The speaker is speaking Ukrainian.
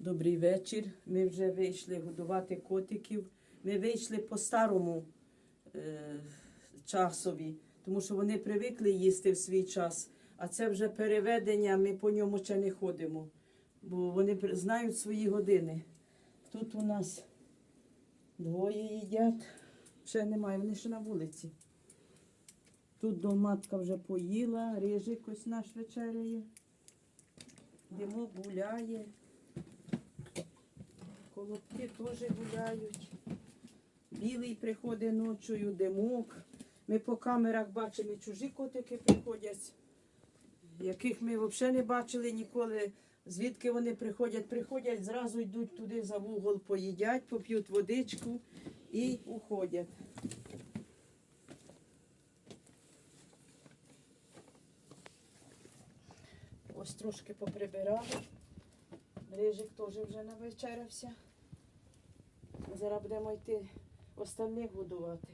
Добрий вечір. Ми вже вийшли годувати котиків. Ми вийшли по старому е, часові, тому що вони привикли їсти в свій час. А це вже переведення, ми по ньому ще не ходимо, бо вони знають свої години. Тут у нас двоє їдять, ще немає, вони ще на вулиці. Тут доматка вже поїла, рижик ось наш вечеряє. Димок гуляє. Колобки теж гуляють. Білий приходить ночою, димок. Ми по камерах бачимо, чужі котики приходять, яких ми взагалі не бачили ніколи. Звідки вони приходять? Приходять, зразу йдуть туди за вугол, поїдять, поп'ють водичку і уходять. Ось трошки поприбирали. Рижик теж вже навечерився. Зараз будемо йти остальних годувати.